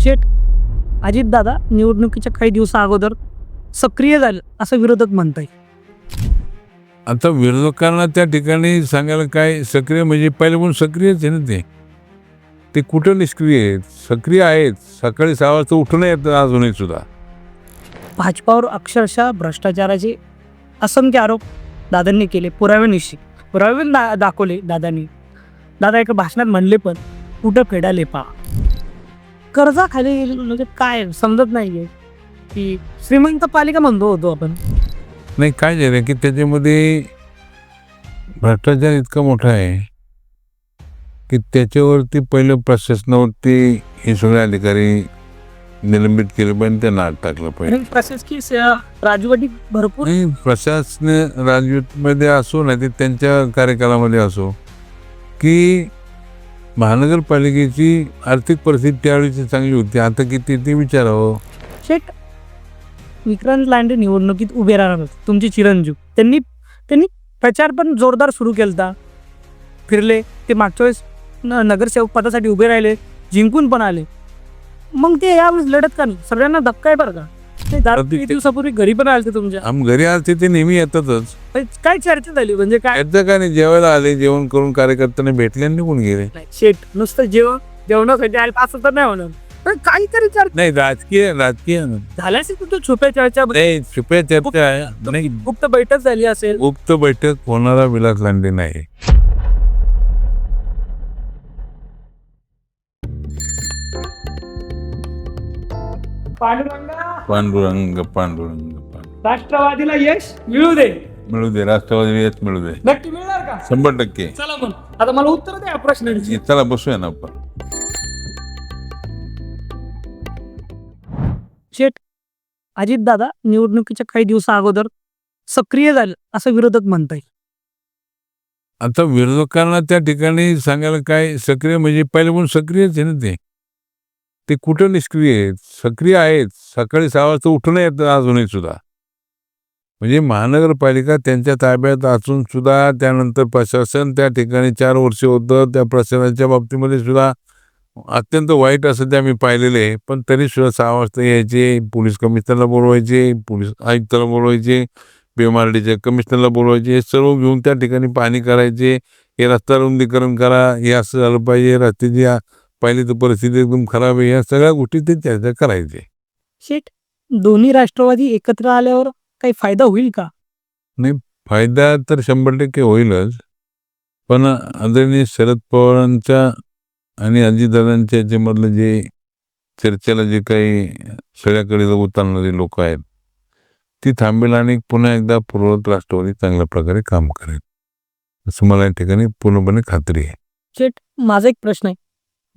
शेठ अजितदादा निवडणुकीच्या काही दिवसा अगोदर सक्रिय झाले असं विरोधक म्हणताय. आता विरोधकांना त्या ठिकाणी सांगायला काय सक्रिय म्हणजे पहिल्यापासून सक्रियच आहे ना ते. ते कुठं निष्क्रिय आहेत? सक्रिय आहेत. सकाळी सहा वाजता उठून येतं अजूनही सुद्धा. भाजपावर अक्षरशः भ्रष्टाचाराचे असंख्य आरोप दादांनी केले. पुराव्यानिशी पुरावे दा दाखवले दादांनी. दादा एका भाषणात म्हणले पण कुठं फेडाले पा? कर्जाखाली म्हणजे काय? समजत नाहीये. की श्रीमंत पालिका म्हणतो होतो आपण. नाही काय झालं की त्याच्यामध्ये भ्रष्टाचार इतका मोठा आहे की त्याच्यावरती पहिलं प्रशासनावरती हे सगळे अधिकारी निलंबित केले पाहिजे त्यांना आत टाकलं पाहिजे. प्रशासकीय राजवटी भरपूर? नाही प्रशासन राजवटीमध्ये असो नाही ते त्यांच्या कार्यकालामध्ये असो की महानगरपालिकेची आर्थिक परिस्थिती त्यावेळेची चांगली होती. आता किती ते विचारावं? शेठ विक्रांत लांडे निवडणुकीत उभे राहणार होते. तुमचे चिरंजीव. त्यांनी त्यांनी प्रचार पण जोरदार सुरू केलता. फिरले. ते मागच्या वेळेस न- नगरसेवक पदासाठी उभे राहिले. जिंकून पण आले. मग ते यावेळेस लढत का नाही? सगळ्यांना धक्का आहे बरं का? दारू किती दिवसापूर्वी घरी पण आले तुमच्या. आम घरी आलते ते नेहमी येतातच. पण काय चर्चा झाली म्हणजे काय? याचं काय नाही? जेवायला आले जेवण करून कार्यकर्त्यांना भेटले आणि निघून गेले. नाही, शेठ नुसतं जेवण जेवणासाठी आले असं तर नाही होणार. पण काहीतरी चर्चा नाही राजकीय राजकीय झाल्याशी तुमच्या छुप्या चर्चा? नाही छुप्या चर्चा आहे. नाही. गुप्त बैठक झाली असेल. गुप्त बैठक होणारा विलास लांडे नाही. पांडुरंगा. पांडुरंग पांडुरंग पांडुरंग. राष्ट्रवादीला यश मिळू दे. मिळू दे राष्ट्रवादी येत मिळू दे. नक्की मिळणार का? शंभर टक्के. चला मग. आता मला उत्तर द्या या प्रश्नांची. चला बसूया ना आपण. शेठ अजितदादा निवडणुकीच्या काही दिवसा अगोदर सक्रिय झाले असं विरोधक म्हणताय आता विरोधकांना त्या ठिकाणी सांगायला काय सक्रिय म्हणजे पहिल्यापासून सक्रियच आहे ना ते. ते कुठं निष्क्रिय आहेत? सक्रिय आहेत? सकाळी सहा वाजता उठून येतं अजूनही सुद्धा. म्हणजे महानगरपालिका त्यांच्या ताब्यात असून सुद्धा त्यानंतर प्रशासन त्या ठिकाणी चार वर्ष होतं. त्या प्रशासनाच्या बाबतीमध्ये सुद्धा अत्यंत वाईट असं ते आम्ही पाहिलेले आहे. पण तरी सुद्धा सहा वाजता यायचे पोलीस कमिशनरला बोलवायचे पोलीस आयुक्ताला बोलवायचे बीएमआरडीच्या कमिशनरला बोलवायचे. हे सर्व घेऊन त्या ठिकाणी पाहणी करायचे. हे रस्ता रुंदीकरण करा. हे असं झालं पाहिजे. रस्त्याची पहिली तर परिस्थिती एकदम खराब आहे. या सगळ्या गोष्टी ते चर्चा करायचे. शेठ दोन्ही राष्ट्रवादी एकत्र आल्यावर काही फायदा होईल का? फायदा तर शंभर टक्के होईलच. पण आदरणीय शरद पवारांच्या आणि अजितदादांच्या याच्यामधलं जे चर्चेला जे काही सगळ्याकडे उतरणारे लोक आहेत ती थांबेल आणि पुन्हा एकदा पूर्वत राष्ट्रवादी चांगल्या प्रकारे काम करेल. असं मला या ठिकाणी पूर्णपणे खात्री आहे. शेठ माझा एक प्रश्न आहे.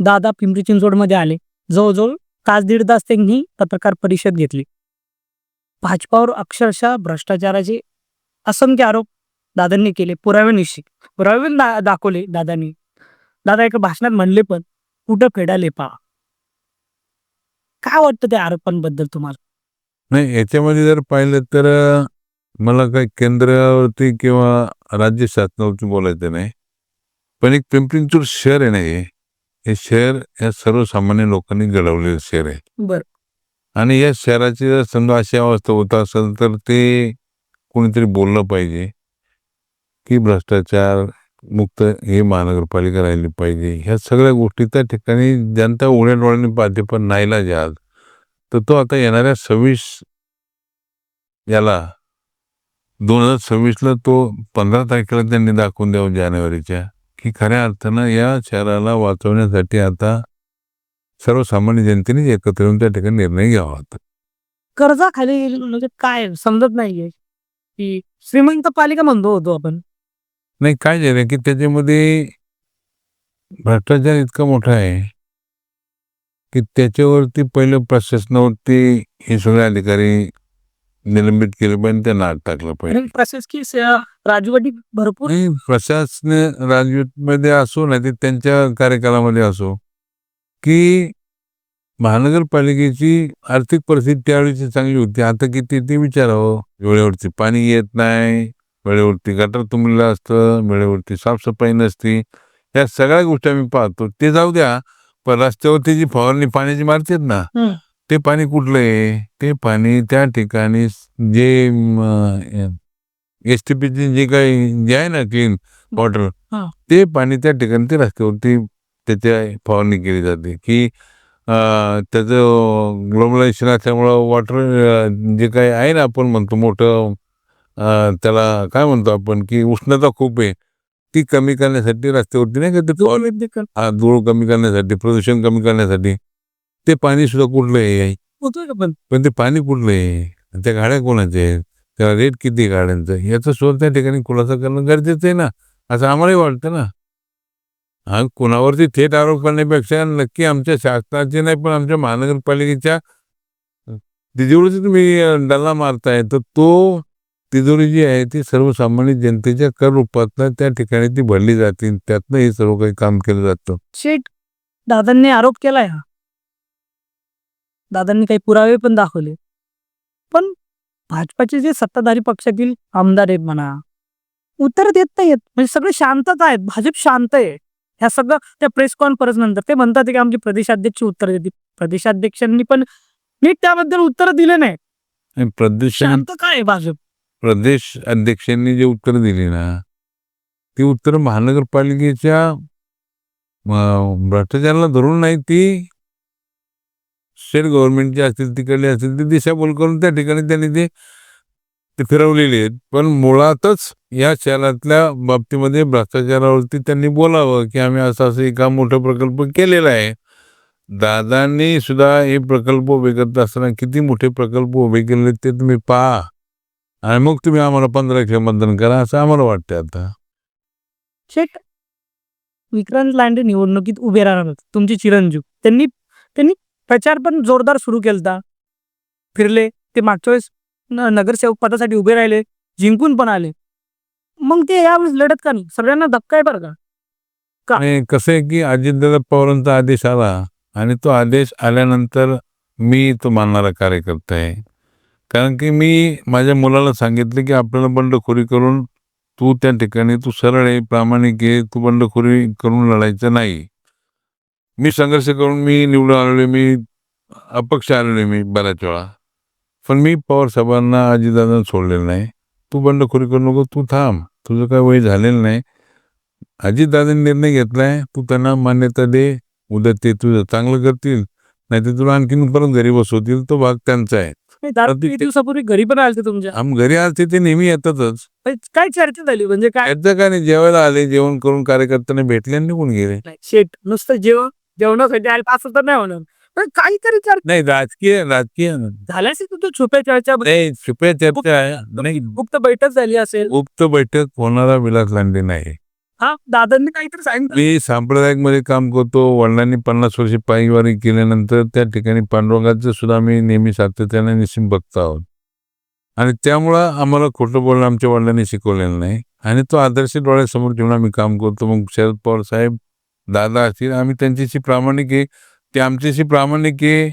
दादा पिंपरी चिंचवडमध्ये आले. जवळजवळ तास दीड तास त्यांनी पत्रकार परिषद घेतली. भाजपावर अक्षरशः भ्रष्टाचाराचे असंख्य आरोप दादांनी केले. पुराव्यानिशी पुरावे दा दाखवले दादांनी. दादा एका भाषणात म्हणले पण कुठं फेडाले पा. काय वाटतं त्या आरोपांबद्दल तुम्हाला? नाही याच्यामध्ये जर पाहिलं तर मला काही केंद्रावरती किंवा राज्य शासनावरती बोलायचं नाही. पण एक पिंपरी चिंचवड शहर आहे ना हे हे शहर या सर्वसामान्य लोकांनी घडवलेलं शहर आहे. बर. आणि या शहराची जर समजा अशी अवस्था होत असेल तर ते कोणीतरी बोललं पाहिजे की भ्रष्टाचार मुक्त हे महानगरपालिका राहिली पाहिजे. ह्या सगळ्या गोष्टी त्या ठिकाणी जनता उघड्या डोळ्यांनी पाहते पण नाहीला आज. तर तो आता येणाऱ्या सव्वीस याला दोन हजार सव्वीसला तो पंधरा तारखेला त्यांनी दाखवून द्यावं जानेवारीच्या. की खऱ्या अर्थानं या शहराला वाचवण्यासाठी आता सर्वसामान्य जनतेने एकत्र येऊन त्या ठिकाणी निर्णय घ्यावा होता कर्जाखाली म्हणजे काय? समजत नाहीये. की श्रीमंत पालिका म्हणतो होतो आपण. नाही काय झालं की त्याच्यामध्ये भ्रष्टाचार इतका मोठा आहे की त्याच्यावरती पहिलं प्रशासनावरती हे सगळे अधिकारी निलंबित केले पाहिजे त्यांना आत टाकलं पाहिजे. प्रशासकीय राजवटी भरपूर? नाही प्रशासन राजवटीमध्ये असो नाही ते त्यांच्या कार्यकालामध्ये असो की महानगरपालिकेची आर्थिक परिस्थिती त्यावेळीची चांगली होती. आता किती ते विचारावं. वेळेवरती पाणी येत नाही वेळेवरती गटर तुंबलेलं असतं वेळेवरती साफसफाई नसती. या सगळ्या गोष्टी आम्ही पाहतो. ते जाऊ द्या पण रस्त्यावरती जी फवारणी पाण्याची मारतात ना हम्म. ते पाणी कुठलं आहे ते पाणी त्या ठिकाणी जे एस टी पीचे जे काही जे आहे ना क्लीन वॉटर. ते पाणी त्या ठिकाणी ते रस्त्यावरती त्याच्या फवारणी केली जाते की त्याचं ग्लोबलायझेशन असल्यामुळं वॉटर जे काही आहे ना आपण म्हणतो मोठं त्याला काय म्हणतो आपण की उष्णता खूप आहे ती कमी करण्यासाठी रस्त्यावरती नाही का धूळ कमी करण्यासाठी प्रदूषण कमी करण्यासाठी ते पाणी सुद्धा कुठलं आहे? होतोय का पण? पण ते पाणी कुठलं आहे? त्या गाड्या कोणाच्या आहेत? त्याला रेट किती गाड्यांचं? याचा शोध त्या ठिकाणी खुलासा करणं गरजेचं आहे ना. असं आम्हालाही वाटतं ना. हा कोणावरती थेट आरोप करण्यापेक्षा नक्की आमच्या शासनाचे नाही पण आमच्या महानगरपालिकेच्या तिजोरीची तुम्ही डल्ला मारताय तर तो तिजोरी जी आहे ती सर्वसामान्य जनतेच्या कर रूपातनं त्या ठिकाणी ती भरली जाते. त्यातनं हे सर्व काही काम केलं जातं. शेठ दादांनी आरोप केलाय हा. दादांनी काही पुरावे पण दाखवले. पण भाजपाचे जे सत्ताधारी पक्षातील आमदार आहेत म्हणा उत्तर देत नाहीयेत. म्हणजे सगळे शांतता आहेत. भाजप शांत आहे. ह्या सगळं त्या प्रेस कॉन्फरन्स नंतर ते म्हणतात की आमचे प्रदेशाध्यक्ष उत्तर देतील. प्रदेशाध्यक्षांनी पण नीट त्याबद्दल उत्तर दिले नाही प्रदेश शांत काय आहे भाजप? प्रदेश अध्यक्षांनी जे उत्तर दिली ना ती उत्तर महानगरपालिकेच्या भ्रष्टाचाराला धरून नाही ती स्टेट गव्हर्नमेंटची असतील तिकडले असतील ते दिशाभूल करून त्या ठिकाणी त्यांनी ते फिरवलेली आहेत. पण मुळातच या शहरातल्या बाबतीमध्ये भ्रष्टाचारावरती त्यांनी बोलावं की आम्ही असं असं एक मोठा प्रकल्प केलेला आहे. दादांनी सुद्धा हे प्रकल्प उभे करत असताना किती मोठे प्रकल्प उभे केले ते तुम्ही पहा. आणि मग तुम्ही आम्हाला पंधरा मतदान करा असं आम्हाला वाटतं आता. शेठ विक्रांत लांडे निवडणुकीत उभे राहणार तुमचे चिरंजीव. त्यांनी त्यांनी प्रचार पण जोरदार सुरू केलता. फिरले ते मागच्या वेळेस नगरसेवक पदासाठी उभे राहिले जिंकून पण आले. मग ते यावेळेस लढत का नाही? सगळ्यांना धक्का आहे बरं का? कसं आहे की अजितदादा पवारांचा आदेश आला आणि तो आदेश आल्यानंतर मी तो मानणारा कार्यकर्ता आहे. कारण की मी माझ्या मुलाला सांगितलं की आपल्याला बंडखोरी करून तू त्या ठिकाणी तू सरळ आहे प्रामाणिक आहे तू बंडखोरी करून लढायचं नाही. मी संघर्ष करून मी निवडून आलेलो मी अपक्ष आलेलो मी बऱ्याच वेळा. पण मी पवार साहेबांना अजितदादांना सोडलेलं नाही. तू बंडखोरी करू नको तू थांब. तुझं काय वय झालेलं नाही. अजितदादांनी निर्णय घेतलाय तू त्यांना मान्यता दे. उद्या ते तुझं चांगलं करतील. नाही तर तुला आणखीन परत घरी बसवतील. तो भाग त्यांचा आहे. नाही, दादा अगदी काही ते- दिवसापूर्वी घरी पण आले तुमच्या? आम घरी आलते ते नेहमी येतातच. पण काय चर्चा झाली म्हणजे काय? काय नाही जेवायला आले जेवण करून कार्यकर्त्यांना भेटले आणि निघून गेले. शेठ नुसतं जेवण? जेवणासाठी आले असं तर नाही होणार. पण काहीतरी चर्चा नाही राजकीय राजकीय झाल्याशी तुझं छुप्या चर्चा नाही छुप्या चर्चा आहे. नाही. मुक्त बैठक झाली असेल. गुप्त बैठक होणारा विलास लांडे नाही. हा दादांनी काहीतरी सांगितलं. मी सांप्रदायिकमध्ये काम करतो वडिलांनी पन्नास वर्षे पायीवारी केल्यानंतर त्या ठिकाणी पांडुरंगाचं सुद्धा आम्ही नेहमी सातत्याने निश्चित बघतो आहोत. आणि त्यामुळं आम्हाला खोटं बोलणं आमच्या वडिलांनी शिकवलेलं नाही. आणि तो आदर्श डोळ्यासमोर ठेवून आम्ही काम करतो. मग शरद पवार साहेब दादा असतील आम्ही त्यांच्याशी प्रामाणिक आहे. ते आमच्याशी प्रामाणिक आहे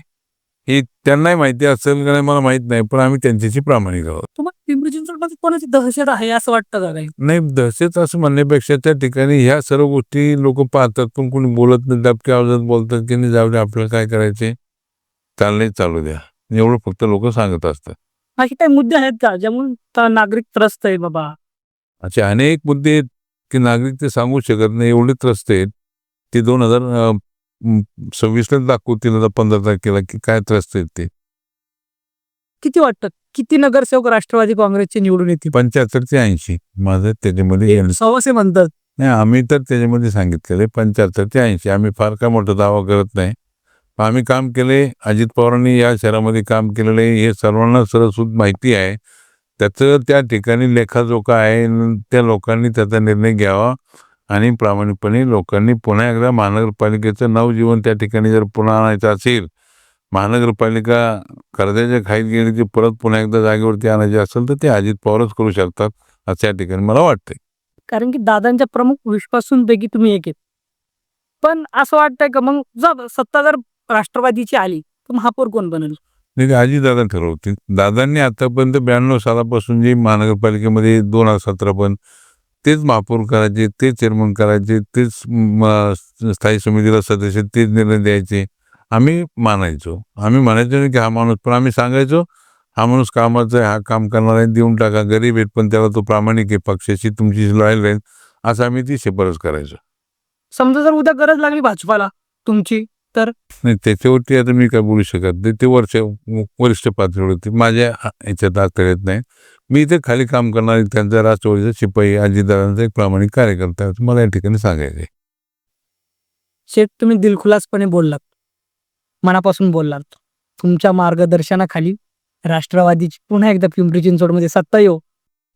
हे त्यांनाही माहिती असेल का नाही मला माहीत नाही पण आम्ही त्यांच्याशी प्रामाणिक आहोत. तुम्हाला पिंपरी चिंचवडमध्ये कोणाची दहशत आहे असं वाटतं का काही? नाही दहशत असं म्हणण्यापेक्षा त्या ठिकाणी ह्या सर्व गोष्टी लोक पाहतात पण कोणी बोलत नाही दबक्या आवाजात बोलतात की नाही जाऊ द्या आपल्याला काय करायचे चाललंय चालू द्या. एवढं फक्त लोक सांगत असतात. असे काही मुद्दे आहेत का ज्यामुळे त- नागरिक त्रस्त आहे बाबा? असे अनेक मुद्दे आहेत की नागरिक ते सांगू शकत नाही एवढे त्रस्त आहेत. ते दोन हजार सव्वीसला दाखवतील आता पंधरा तारखेला की काय त्रस्त आहेत ते. किती वाटतं किती नगरसेवक राष्ट्रवादी काँग्रेसचे निवडून येतील? पंच्याहत्तर ते ऐंशी. माझं त्याच्यामध्ये सव्वाशे म्हणतात. नाही आम्ही तर त्याच्यामध्ये सांगितलेले पंच्याहत्तर ते ऐंशी. आम्ही फार काय मोठा दावा करत नाही. आम्ही काम केले अजित पवारांनी या शहरामध्ये काम केलेलं हे सर्वांना सरसूद माहिती आहे. त्याचं त्या ठिकाणी लेखाजोखा आहे त्या लोकांनी त्याचा निर्णय घ्यावा. आणि प्रामाणिकपणे लोकांनी पुन्हा एकदा महानगरपालिकेचं नवजीवन त्या ठिकाणी जर पुन्हा आणायचं असेल महानगरपालिका कर्जाच्या खाईत गेली ती परत पुन्हा एकदा जागेवरती आणायची असेल तर ते अजित पवारच करू शकतात असं या ठिकाणी मला वाटतंय. कारण की दादांच्या प्रमुख विश्वासूंपैकी तुम्ही एक आहेत. पण असं वाटतंय का मग जर सत्ता जर राष्ट्रवादीची आली तर महापौर कोण बनेल? नाही ते आजीदादा ठरवतील. दादांनी आतापर्यंत ब्याण्णव सालापासून जी महानगरपालिकेमध्ये दोन हजार सतरा पण तेच महापौर करायचे तेच चेअरमन करायचे तेच स्थायी समितीला सदस्य तेच निर्णय द्यायचे. आम्ही मानायचो. आम्ही म्हणायचो नाही की हा माणूस पण आम्ही सांगायचो हा माणूस कामाचा आहे हा काम करणार आहे देऊन टाका गरीब आहेत पण त्याला तो प्रामाणिक आहे पक्षाची तुमची लॉयल राहील असं आम्ही ती शिफारस करायचो. समजा जर उद्या गरज लागली भाजपाला तुमची नाही त्याच्यावरती आता मी काय बोलू शकत नाही. ते वरच वरिष्ठ पातळीवरती माझ्या ह्याच्यात हात येत नाही. मी इथे खाली काम करणारे त्यांचा राष्ट्रवादीचा शिपाई अजितदारांचा एक प्रामाणिक कार्यकर्ता आहे. मला या ठिकाणी सांगायचं शेठ तुम्ही दिलखुलासपणे बोललात. मनापासून बोललात. तुमच्या मार्गदर्शनाखाली राष्ट्रवादीची पुन्हा एकदा पिंपरी चिंचवडमध्ये सत्ता येऊ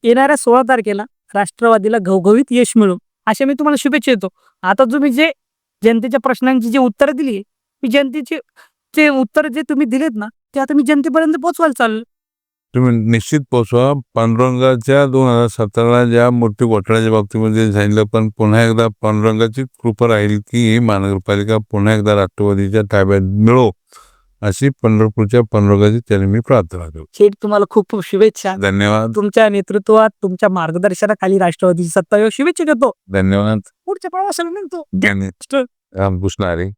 येणाऱ्या सोळा तारखेला राष्ट्रवादीला घवघवीत यश मिळू. अशा मी तुम्हाला शुभेच्छा देतो. आता तुम्ही जे जनतेच्या प्रश्नांची जे उत्तरं दिली मी जनतेचे जे उत्तर जे तुम्ही दिलेत ना ते आता मी जनतेपर्यंत पोहोचवायला चाललो तुम्ही निश्चित पोचवा पांडुरंगाच्या दोन हजार सतराला ज्या मोठी घोटाळ्याच्या बाबतीमध्ये सांगितलं पण पुन्हा एकदा पांडुरंगाची कृपा राहील की ही महानगरपालिका पुन्हा एकदा राष्ट्रवादीच्या ताब्यात मिळो अशी पंढरपूरच्या पांडुरंगाची त्याने मी प्रार्थना करतो. शेठ तुम्हाला खूप खूप शुभेच्छा. धन्यवाद. तुमच्या नेतृत्वात तुमच्या मार्गदर्शनाखाली राष्ट्रवादीची सत्ता येऊ. शुभेच्छा देतो. धन्यवाद. पुढच्या प्रवासाला निघतो रामकृष्ण हरी.